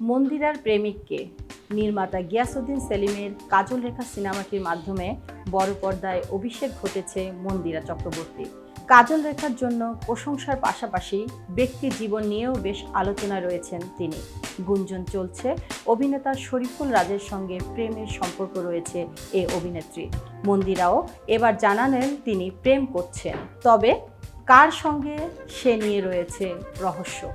মন্দিরার প্রেমিককে নির্মাতা গিয়াসুদ্দিন সেলিমের কাজল রেখা সিনেমাটির মাধ্যমে বড় পর্দায় অভিষেক ঘটেছে মন্দিরা চক্রবর্তী। কাজল রেখার জন্য প্রশংসার পাশাপাশি ব্যক্তি জীবন নিয়েও বেশ আলোচনা রয়েছেন তিনি। গুঞ্জন চলছে, অভিনেতা শরীফুল রাজের সঙ্গে প্রেমের সম্পর্ক রয়েছে এ অভিনেত্রী। মন্দিরাও এবার জানালেন তিনি প্রেম করছেন। তবে কার সঙ্গে সে নিয়ে রয়েছে রহস্য?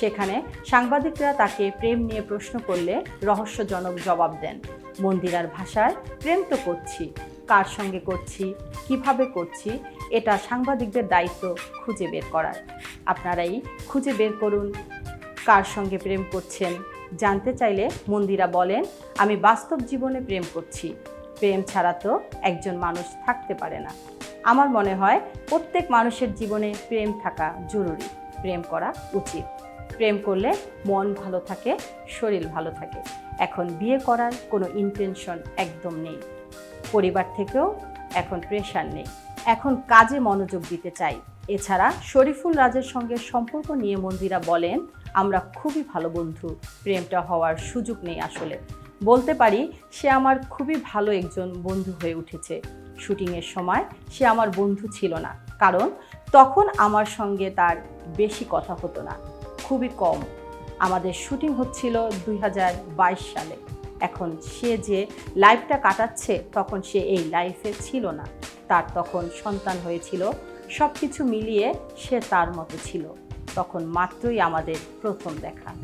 সেখানে সাংবাদিকরা তাকে প্রেম নিয়ে প্রশ্ন করলে রহস্যজনক জবাব দেন। মন্দিরার ভাষায়, প্রেম তো করছি। কার সঙ্গে করছি? কীভাবে করছি? এটা সাংবাদিকদের দায়িত্ব খুঁজে বের করার। আপনারাই খুঁজে বের করুন, কার সঙ্গে প্রেম করছেন? জানতে চাইলে মন্দিরা বলেন, আমি বাস্তব জীবনে প্রেম করছি। প্রেম ছাড়া তো একজন মানুষ থাকতে পারে না। আমার মনে হয় প্রত্যেক মানুষের জীবনে প্রেম থাকা জরুরি। প্রেম করা উচিত। প্রেম করলে মন ভালো থাকে, শরীর ভালো থাকে। এখন বিয়ে করার কোনো ইন্টেনশন একদম নেই। পরিবার থেকেও এখন প্রেশার নেই। এখন কাজে মনোযোগ দিতে চাই। এছাড়া শরীফুল রাজের সঙ্গে সম্পর্ক নিয়ে মন্দিরা বলেন, আমরা খুবই ভালো বন্ধু। প্রেমটা হওয়ার সুযোগ নেই আসলে। বলতে পারি, সে আমার খুবই ভালো একজন বন্ধু হয়ে উঠেছে। শুটিংয়ের সময় সে আমার বন্ধু ছিল না। কারণ তখন আমার সঙ্গে তার বেশি কথা হতো না। খুবই কম। আমাদের শুটিং হচ্ছিল দুই হাজার বাইশ সালে। এখন সে যে লাইফটা কাটাচ্ছে, তখন সে এই লাইফে ছিল না। তার তখন সন্তান হয়েছিল। সব কিছু মিলিয়ে সে তার মতো ছিল। তখন মাত্রই আমাদের প্রথম দেখা।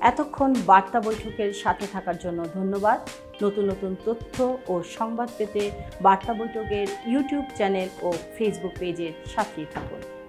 এতক্ষণ বার্তা বৈঠকের সাথে থাকার জন্য ধন্যবাদ। নতুন নতুন তথ্য ও সংবাদ পেতে বার্তা বৈঠকের ইউটিউব চ্যানেল ও ফেসবুক পেজের সাথেই থাকুন।